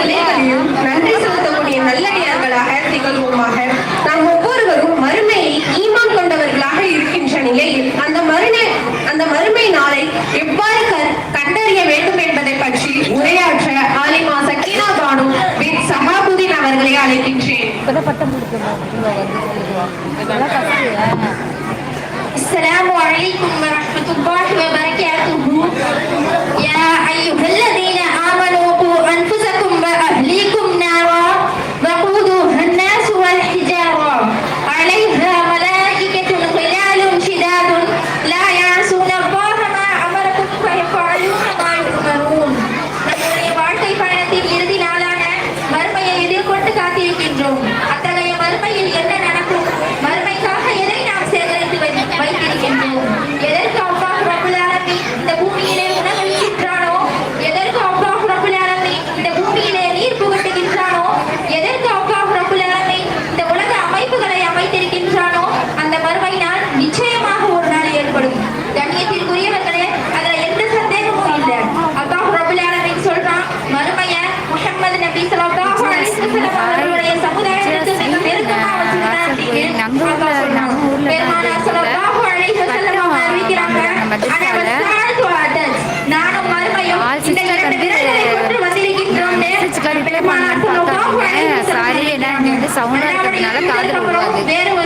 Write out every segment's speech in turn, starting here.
நிலைகளிலும் நன்றி செலுத்தக்கூடிய நல்லடியார்களாக திகழ்வோமாக. நாம் ஒவ்வொருவரும் மறுமையை ஈமான் கொண்டவர்களாக இருக்கின்ற நிலையில் அந்த மறுமை அந்த மறுமை நாளை எவ்வாறு கண்டறிய வேண்டும் என்பதை பற்றி உரையாற்ற ஆலிமா சக்கீனா பானு வித் அவர்களை அழைக்கின்றேன். السلام عليكم ورحمة الله وبركاته يا أيها الذين آمنوا أنفسكم وأهليكم نارا. وقودها quero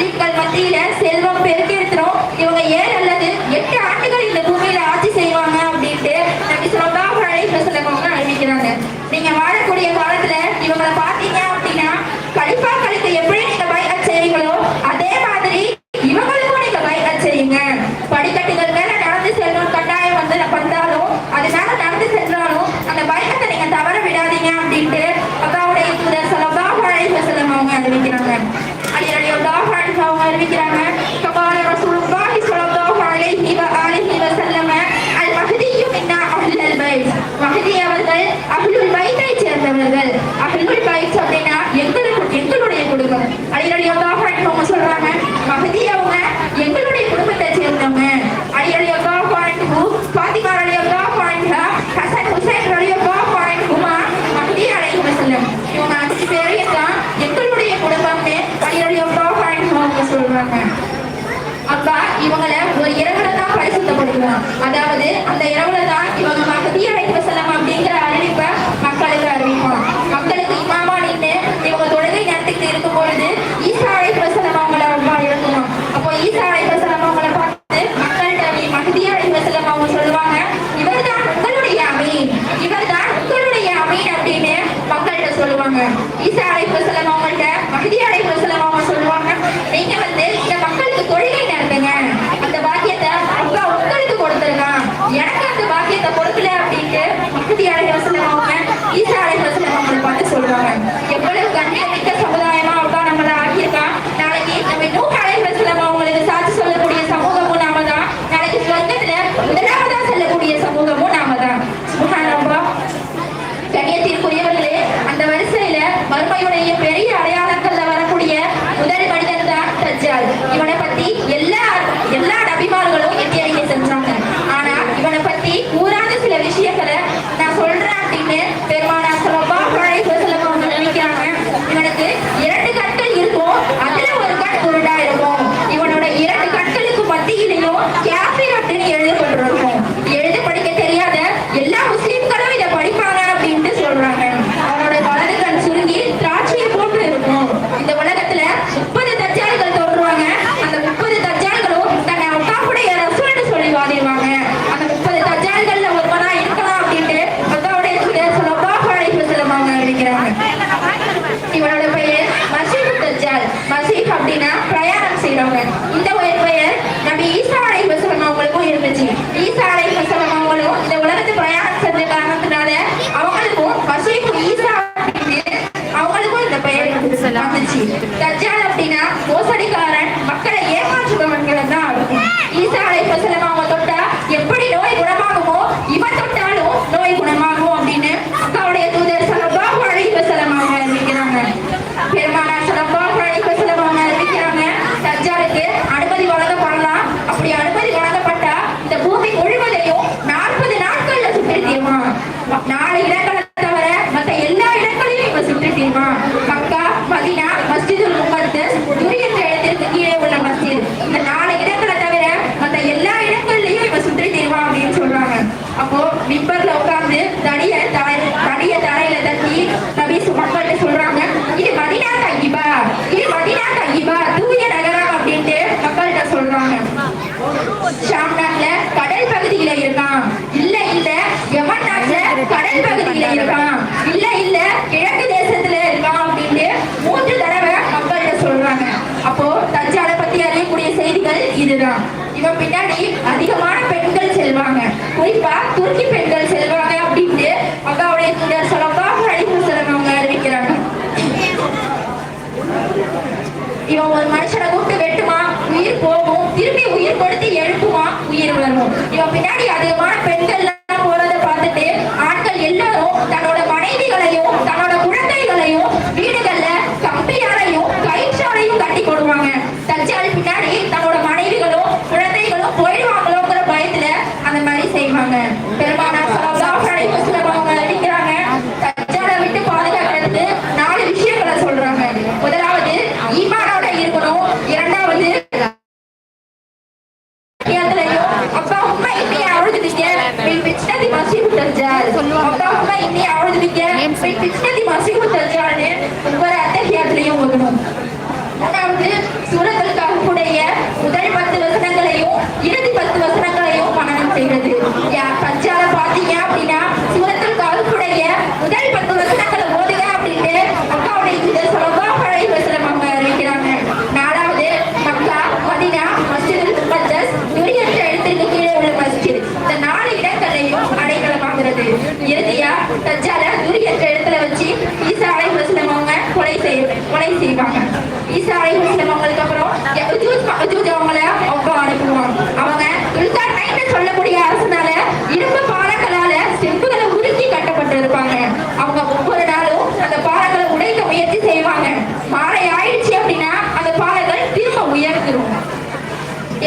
Felipe சொல்லுவாங்க. ஈசா அழைப்பு செல்லம் அவங்கள்ட்ட மகதி அழைப்பு செல்லம் சொல்லுவாங்க. நீங்க வந்து இந்த மக்களுக்கு கொள்கை நடத்துங்க. அந்த பாக்கியத்தை அப்பா உங்களுக்கு கொடுத்துருக்கான். எனக்கு அந்த பாக்கியத்தை கொடுக்கல அப்படின்ட்டு மகதி அழைப்பு செல்லம் அவங்க ஈசா பின்னாடி அதிகமான பெண்கள் போறதை பார்த்துட்டு ஆட்கள் எல்லாரும் தன்னோட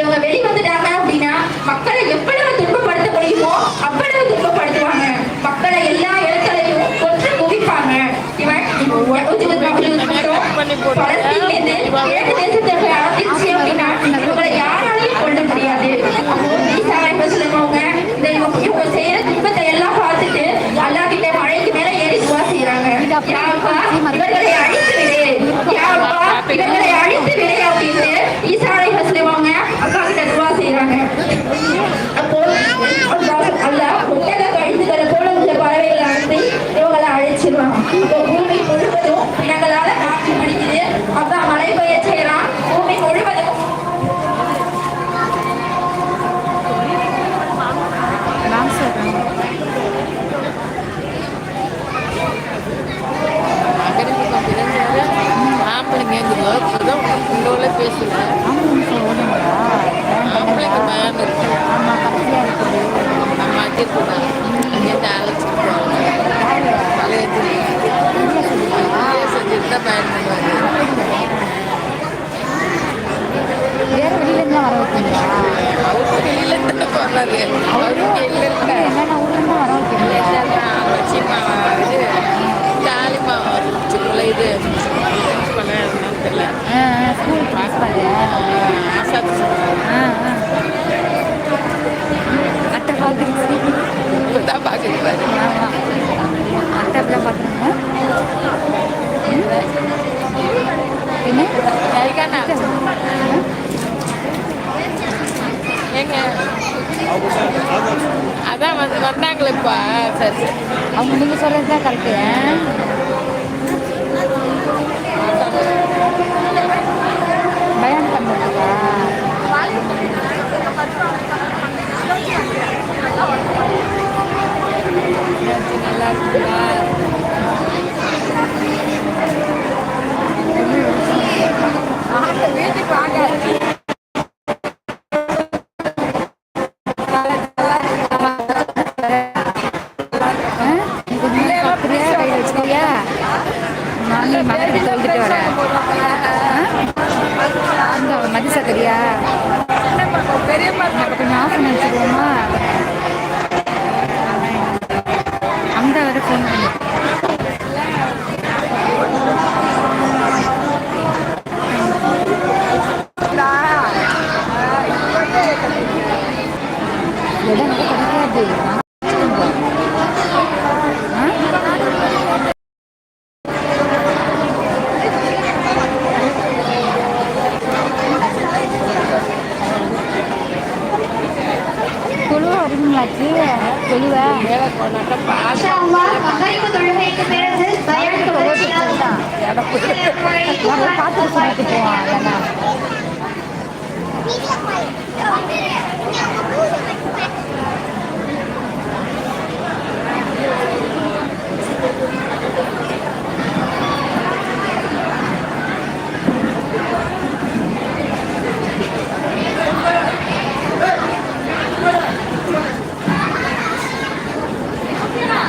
இவங்க வெளிவந்துட்டாங்க அப்படின்னா மக்களை எவ்வளவு துன்பப்படுத்த முடியுமோ அவ்வளவு துன்பப்படுத்துவாங்க. மக்களை எல்லா இடத்துலையும் கொன்று குவிப்பாங்க. இவன் பலஸ்தீன்லேருந்து அப்படின்னா இவங்களை யாராலையும் கொள்ள முடியாது. சொல்லுவாங்க இந்த இவங்க செய்யற துன்பத்தை எல்லாம் பார்த்துட்டு அல்லா மழைக்கு மேல ஏறி துவா செய்யறாங்க இவர்களை அழித்து விடு இவர்களை அழி தெரியுமா இந்த பூமி முழுவதும் பிணங்களால அட்டை பார்க்குறீங்க தான் பார்க்குறீங்க ஆமாம் அட்டை அப்படிலாம் பார்க்குறீங்க அதான் வந்து வந்தாங்களேப்பா சரி அவங்க நீங்கள் சொல்கிறது கரெக்டு நல்லா இருக்குங்களா கீழே தெளிவா. பார்த்து சொல்லிட்டு போவான்